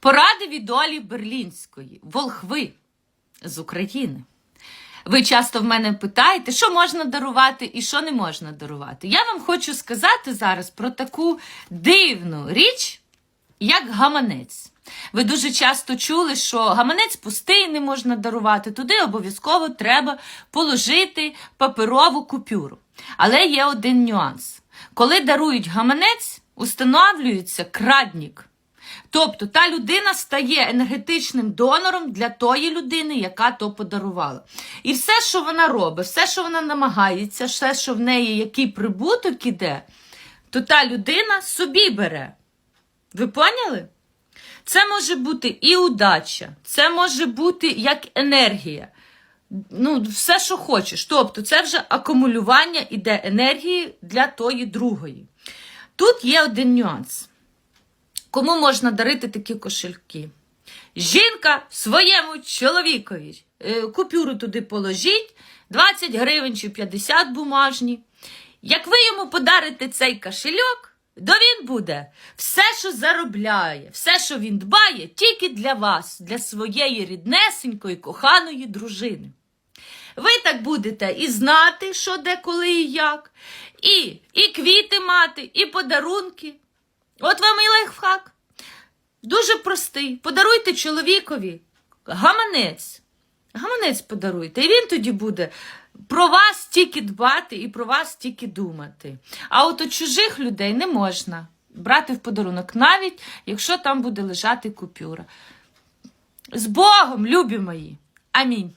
Поради від Олі Берлінської, волхви з України. Ви часто в мене питаєте, що можна дарувати і що не можна дарувати. Я вам хочу сказати зараз про таку дивну річ, як гаманець. Ви дуже часто чули, що гаманець пустий не можна дарувати, туди обов'язково треба положити паперову купюру. Але є один нюанс. Коли дарують гаманець, установлюється крадник. Тобто та людина стає енергетичним донором для тої людини, яка то подарувала. І все, що вона робить, все, що вона намагається, все, що в неї який прибуток іде, то та людина собі бере. Ви поняли? Це може бути і удача, це може бути як енергія. Ну, все, що хочеш. Тобто, це вже акумулювання іде енергії для тої другої. Тут є один нюанс. Кому можна дарити такі кошельки? Жінка своєму чоловікові. Е, Купюру туди положіть, 20 гривень чи 50 бумажні. Як ви йому подарите цей кошельок, то він буде все, що заробляє, все, що він дбає, тільки для вас, для своєї ріднесенької, коханої дружини. Ви так будете і знати, що де, коли і як, і, і квіти мати, і подарунки. От вам і лайфхак. Дуже простий. Подаруйте чоловікові гаманець. Гаманець подаруйте. І він тоді буде про вас тільки дбати і про вас тільки думати. А от у чужих людей не можна брати в подарунок, навіть якщо там буде лежати купюра. З Богом, любі мої. Амінь.